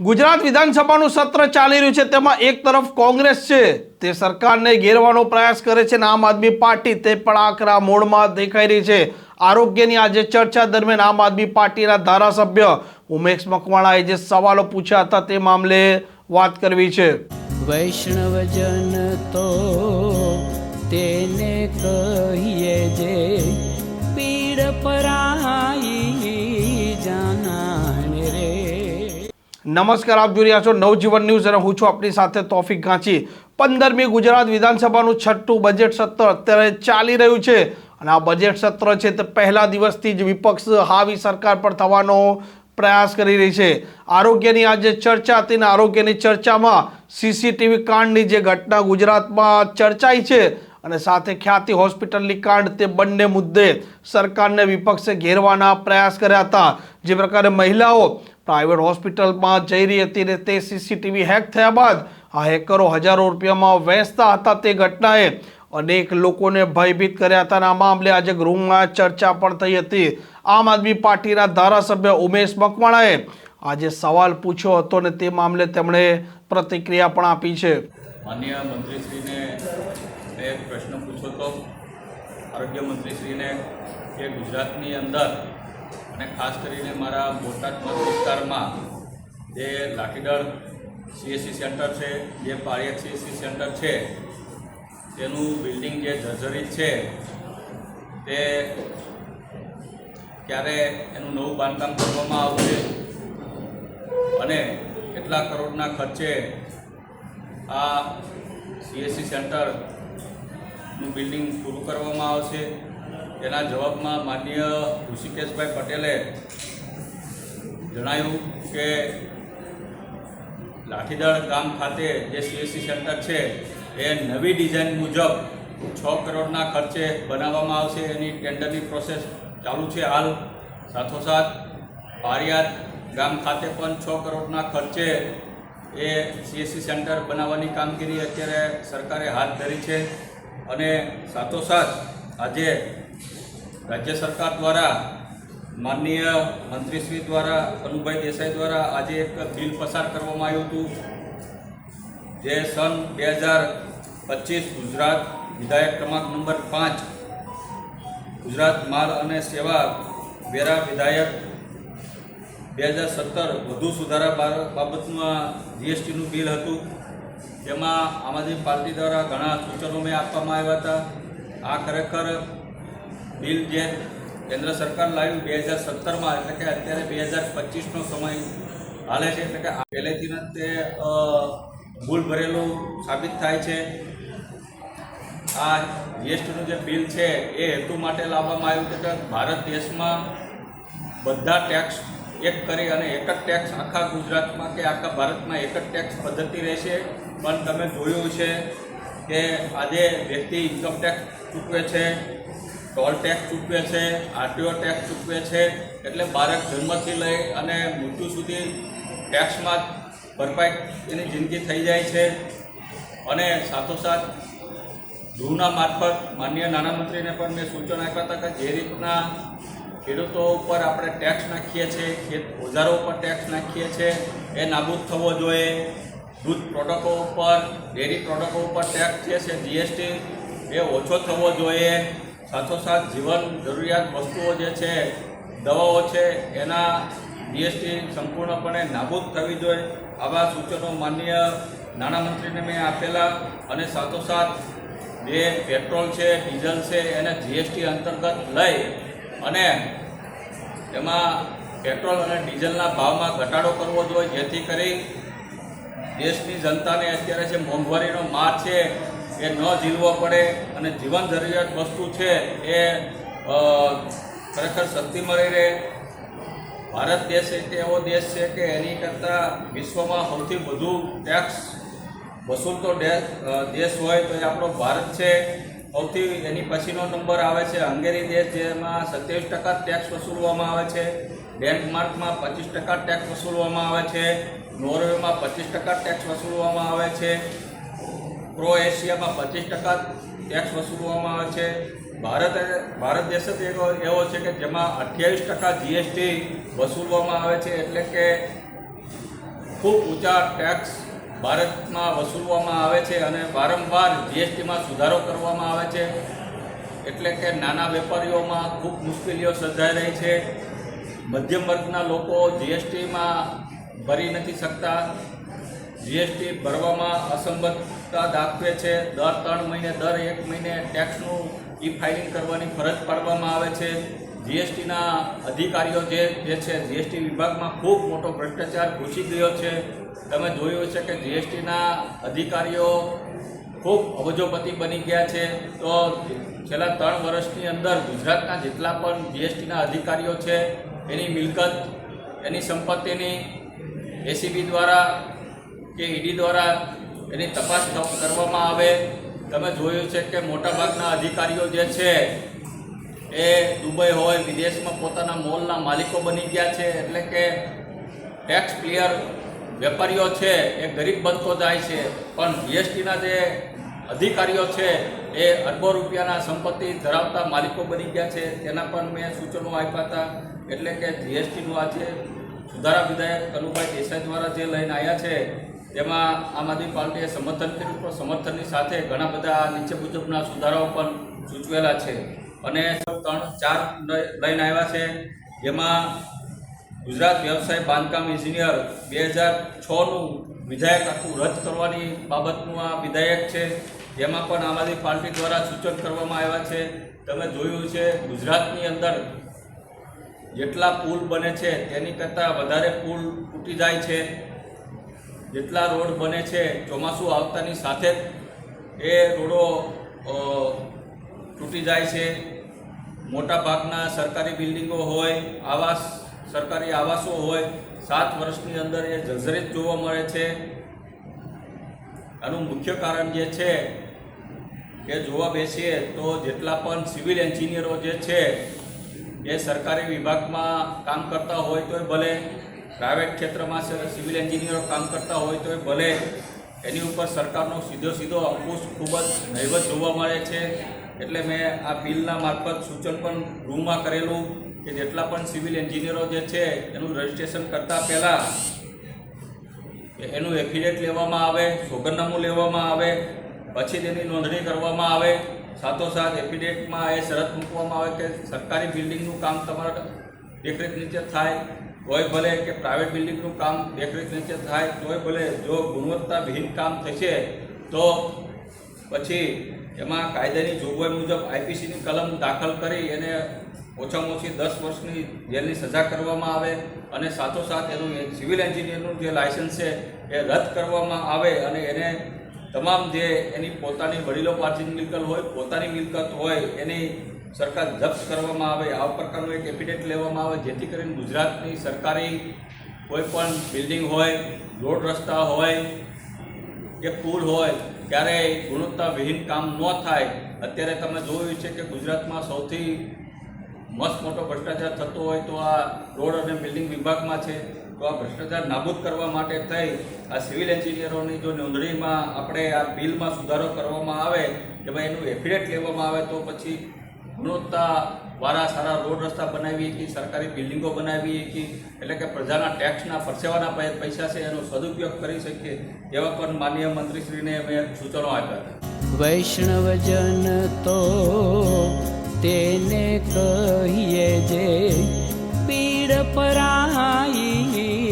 ગુજરાત વિધાનસભાનું સત્ર ચાલી રહ્યું છે. તેમાં એક તરફ કોંગ્રેસ છે. તે સરકારને ઘેરવાનો પ્રયાસ કરે છે અને આમ આદમી પાર્ટી તે પણ આકરા મોડમાં દેખાઈ રહી છે. આરોગ્યની આજે ચર્ચા દરમિયાન આમ આદમી પાર્ટીના ધારાસભ્ય ઉમેશ મકવાણાએ જે સવાલો પૂછ્યા હતા તે મામલે વાત કરવી છે. વૈષ્ણવજન તો તેને કહીએ જે પીડ પરાઈ નમસ્કાર, આપ જોઈ રહ્યા છો નવજીવન ન્યૂઝ અને હું છું આપની સાથે તોફિક ગાંચી. પંદરમી ગુજરાત વિધાનસભાનું છઠ્ઠું બજેટ સત્ર અત્યારે ચાલી રહ્યું છે અને આ બજેટ સત્ર છે તે પહેલા દિવસથી જ વિપક્ષ હાવી સરકાર પર થવાનો પ્રયાસ કરી રહી છે. આરોગ્યની આજે ચર્ચા હતી આરોગ્યની ચર્ચામાં સીસીટીવી કાંડની જે ઘટના ગુજરાતમાં ચર્ચાઈ છે અને સાથે ખ્યાતિ હોસ્પિટલની કાંડ તે બંને મુદ્દે સરકારને વિપક્ષે ઘેરવાના પ્રયાસ કર્યા હતા. જે પ્રકારે મહિલાઓ પ્રાઇવેટ હોસ્પિટલમાં જઈ રહી હતી ને તે સીસીટીવી હેક થયા બાદ આ હેકરો હજારો રૂપિયામાં વેચતા હતા તે ઘટનાએ અનેક લોકોને ભયભીત કર્યા હતા અને આ મામલે આજે ગૃહમાં ચર્ચા પણ થઈ હતી. આમ આદમી પાર્ટીના ધારાસભ્ય ઉમેશ મકવાણાએ આજે સવાલ પૂછ્યો હતો ને તે મામલે તેમણે પ્રતિક્રિયા પણ આપી છે. માન્ય મંત્રીશ્રીને પ્રશ્ન પૂછ્યો હતો આરોગ્ય મંત્રીશ્રીને કે ગુજરાતની અંદર અને ખાસ કરીને મારા બોટાદ મત વિસ્તારમાં જે લાઠીદળ સીએસસી સેન્ટર છે, જે પાળિયા સીએસસી સેન્ટર છે, તેનું બિલ્ડિંગ જે જર્જરિત છે, તે ક્યારે એનું નવું બાંધકામ કરવામાં આવશે અને કેટલા કરોડના ખર્ચે આ સીએસસી સેન્ટરનું બિલ્ડિંગ પૂરું કરવામાં આવશે તેના જવાબમાં માનનીય ઋષિકેશભાઈ પટેલે જણાવ્યું કે લાઠીદળ ગામ ખાતે જે સીએસસી સેન્ટર છે, એ નવી ડિઝાઇન મુજબ છ કરોડના ખર્ચે બનાવવામાં આવશે. એની ટેન્ડરની પ્રોસેસ ચાલુ છે હાલ. સાથોસાથ પારિયાદ ગામ ખાતે પણ છ કરોડના ખર્ચે એ સીએસસી સેન્ટર બનાવવાની કામગીરી અત્યારે સરકારે હાથ ધરી છે. અને સાથોસાથ આજે રાજ્ય સરકાર દ્વારા, માનનીય મંત્રીશ્રી દ્વારા, અનુભાઈ દેસાઈ દ્વારા આજે એક બિલ પસાર કરવામાં આવ્યું હતું, જે સન બે હજાર પચીસ ગુજરાત વિધાયક ક્રમાંક નંબર પાંચ, ગુજરાત માલ અને સેવા વેરા વિધાયક બે હજાર સત્તર વધુ સુધારા બાબતમાં જીએસટીનું બિલ હતું. જેમાં આમ આદમી પાર્ટી દ્વારા ઘણા સૂચનો મેં આપવામાં આવ્યા હતા. આ ખરેખર બિલ જે કેન્દ્ર સરકાર લાવ્યું બે હજાર સત્તરમાં, એટલે કે અત્યારે બે હજાર પચીસનો સમય હાલે છે, એટલે કે પહેલેથી જ તે ભૂલ ભરેલું સાબિત થાય છે. આ જીએસટીનું જે બિલ છે, એ હેતુ માટે લાવવામાં આવ્યું છે કે ભારત દેશમાં બધા ટેક્સ એક કરી અને એક જ ટેક્સ આખા ગુજરાતમાં કે આખા ભારતમાં એક જ ટેક્સ પદ્ધતિ રહેશે. પણ તમે જોયું છે કે આજે વ્યક્તિ ઇન્કમ ટેક્સ ચૂકવે છે ટોલ ટેક્સ ચૂકવે છે, આરટીઓ ટેક્સ ચૂકવે છે, એટલે બાળક જન્મથી લઈ અને મૃત્યુ સુધી ટેક્સમાં ભરપાઈ એની જિંદગી થઈ જાય છે. અને સાથોસાથ ગૃહના મારફત માન્ય નાણામંત્રીને પણ મેં સૂચન આપ્યા હતા કે જે રીતના ખેડૂતો ઉપર આપણે ટેક્સ નાખીએ છીએ, ખેત ઓજારો ઉપર ટેક્સ નાખીએ છીએ, એ નાબૂદ થવો જોઈએ. દૂધ પ્રોડક્ટો ઉપર, ડેરી પ્રોડક્ટો ઉપર ટેક્સ છે જીએસટી એ ઓછો થવો જોઈએ. સાથોસાથ જીવન જરૂરિયાત વસ્તુઓ જે છે, દવાઓ છે, એના જીએસટી સંપૂર્ણપણે નાબૂદ થવી જોઈએ. આવા સૂચનો માન્ય નાણામંત્રીને મેં આપેલા અને સાથોસાથ જે પેટ્રોલ છે, ડીઝલ છે, એને જીએસટી અંતર્ગત લઈ અને એમાં પેટ્રોલ અને ડીઝલના ભાવમાં ઘટાડો કરવો જોઈએ. જેથી કરી દેશની જનતાને અત્યારે જે મોંઘવારીનો માર છે એ ન ઝીલવો પડે અને જીવન જરૂરિયાત વસ્તુ છે એ ખરેખર શક્તિ મળી રહે. ભારત દેશ એક એવો દેશ છે કે એની કરતાં વિશ્વમાં સૌથી વધુ ટેક્સ વસૂલતો દેશ હોય તો એ આપણો ભારત છે. સૌથી એની પછીનો નંબર આવે છે હંગેરી દેશ જેમાં સત્યાવીસ ટકા ટેક્સ વસૂલવામાં આવે છે. ડેનમાર્કમાં પચીસ ટકા ટેક્સ વસૂલવામાં આવે છે. નોર્વેમાં પચીસ ટકા ટેક્સ વસૂલવામાં આવે છે. ક્રોએશિયામાં પચીસ ટકા ટેક્સ વસૂલવામાં આવે છે. ભારત ભારત દેશ જ એવો એવો છે કે જેમાં અઠ્યાવીસ ટકા જીએસટી વસૂલવામાં આવે છે એટલે કે ખૂબ ઊંચા ટેક્સ ભારતમાં વસૂલવામાં આવે છે અને વારંવાર જીએસટીમાં સુધારો કરવામાં આવે છે. એટલે કે નાના વેપારીઓમાં ખૂબ મુશ્કેલીઓ સર્જાઈ રહી છે. મધ્યમ વર્ગના લોકો જીએસટીમાં ભરી નથી શકતા. જીએસટી ભરવામાં અસંગતતા દાખવે છે. દર ત્રણ મહિને, દર એક મહિને ટેક્સનું ઈ ફાઇલિંગ કરવાની ફરજ પાડવામાં આવે છે. જીએસટીના અધિકારીઓ જે જે છે જીએસટી વિભાગમાં ખૂબ મોટો ભ્રષ્ટાચાર ઘૂસી ગયો છે. તમે જોયું છે કે જીએસટીના અધિકારીઓ ખૂબ અબજોપતિ બની ગયા છે. તો છેલ્લા ત્રણ વર્ષની અંદર ગુજરાતના જેટલા પણ જીએસટીના અધિકારીઓ છે, એની મિલકત, એની સંપત્તિની એસીબી દ્વારા કે ઈડી દ્વારા એની તપાસ કરવામાં આવે. તમે જોયું છે કે મોટાભાગના અધિકારીઓ જે છે, એ દુબઈ હોય, વિદેશમાં પોતાના મોલના માલિકો બની ગયા છે. એટલે કે ટેક્સ ક્લિયર વેપારીઓ છે, એ ગરીબ બનતો જાય છે. પણ જીએસટીના જે અધિકારીઓ છે, એ અરબો રૂપિયાના સંપત્તિ ધરાવતા માલિકો બની ગયા છે. તેના પણ મેં સૂચનો આપ્યા હતા. એટલે કે જીએસટીનું આજે સુધારા વિધાયક કનુભાઈ દેસાઈ દ્વારા જે લઈને આવ્યા છે તેમાં આમ આદમી પાર્ટીએ સમર્થન કર્યું પણ સમર્થનની સાથે ઘણા બધા નીચે મુજબના સુધારાઓ પણ સૂચવેલા છે. અને ત્રણ, ચાર લઈ- લઈને આવ્યા છે. જેમાં ગુજરાત વ્યવસાય બાંધકામ એન્જિનિયર બે હજાર છનું વિધાયક આખું રદ કરવાની બાબતનું આ વિધાયક છે. જેમાં પણ આમ આદમી પાર્ટી દ્વારા સૂચન કરવામાં આવ્યા છે. તમે જોયું છે ગુજરાતની અંદર જેટલા પુલ બને છે તેની કરતાં વધારે પુલ તૂટી જાય છે. જેટલા રોડ બને છે, ચોમાસું આવતાની સાથે જ એ રોડો તૂટી જાય છે. મોટા ભાગના સરકારી બિલ્ડિંગો હોય, આવાસ, સરકારી આવાસો હોય, સાત વર્ષની અંદર એ જર્જરિત જોવા મળે છે. આનું મુખ્ય કારણ જે છે કે જોવા બેસીએ તો જેટલા પણ સિવિલ એન્જિનિયરો જે છે, એ સરકારી વિભાગમાં કામ કરતા હોય તોય ભલે પ્રાઇવેટ ક્ષેત્રમાં સિવિલ એન્જિનિયરો કામ કરતા હોય તો એ ભલે એની ઉપર સરકારનો સીધો સીધો અંકુશ ખૂબ જ નહીવત જોવા મળે છે. એટલે મેં આ બિલના મારફત સૂચન પણ ગૃહમાં કરેલું કે જેટલા પણ સિવિલ એન્જિનિયરો જે છે, એનું રજિસ્ટ્રેશન કરતાં પહેલાં એનું એફિડેટ લેવામાં આવે સોગરનામું લેવામાં આવે, પછી તેની નોંધણી કરવામાં આવે. સાથોસાથ એફિડેટમાં એ શરત મૂકવામાં આવે કે સરકારી બિલ્ડિંગનું કામ તમારા દેખરેખ નીચે થાય. તોય ભલે કે પ્રાઇવેટ બિલ્ડિંગનું કામ દેખરેખ નીચે થાય, તોય ભલે જો ગુણવત્તાવિહીન કામ થશે, તો પછી એમાં કાયદાની જોગવાઈ મુજબ આઈપીસીની કલમ દાખલ કરી એને ઓછામાં ઓછી દસ વર્ષની જેલની સજા કરવામાં આવે અને સાથોસાથ એનું સિવિલ એન્જિનિયરનું જે લાયસન્સ છે એ રદ કરવામાં આવે અને એને તમામ જે એની પોતાની વડીલો પાર્થિવ મિલકત હોય, પોતાની મિલકત હોય, એની સરકાર જપ્ત કરવામાં આવે, આ પ્રકારનું એક એફિડેટ લેવામાં આવે, જેથી કરીને ગુજરાતની સરકારી કોઈ પણ બિલ્ડિંગ હોય, રોડ રસ્તા હોય કે પુલ હોય ત્યારે ગુણવત્તાવિહીન કામ ન થાય, અત્યારે તમે જોયું છે કે ગુજરાતમાં સૌથી મસ્ત મોટો ભ્રષ્ટાચાર થતો હોય તો આ રોડ અને બિલ્ડિંગ વિભાગમાં છે. તો આ ભ્રષ્ટાચાર નાબૂદ કરવા માટે થઈ, આ સિવિલ એન્જિનિયરોની જો નોંધણીમાં આપણે આ બિલમાં સુધારો કરવામાં આવે, કે ભાઈ એનું એફિડેટ લેવામાં આવે તો પછી ગુણવત્તા વાળા સારા રોડ રસ્તા બનાવીએ છીએ સરકારી બિલ્ડિંગો બનાવીએ છીએ એટલે કે પ્રજાના ટેક્સના પરસેવાના પૈસા છે, એનો સદુપયોગ કરી શકીએ, એવા પણ માનનીય મંત્રીશ્રીને અમે સૂચનો આપ્યા હતા. વૈષ્ણવજન તો તેને કહીએ જે પીડ પરાઈ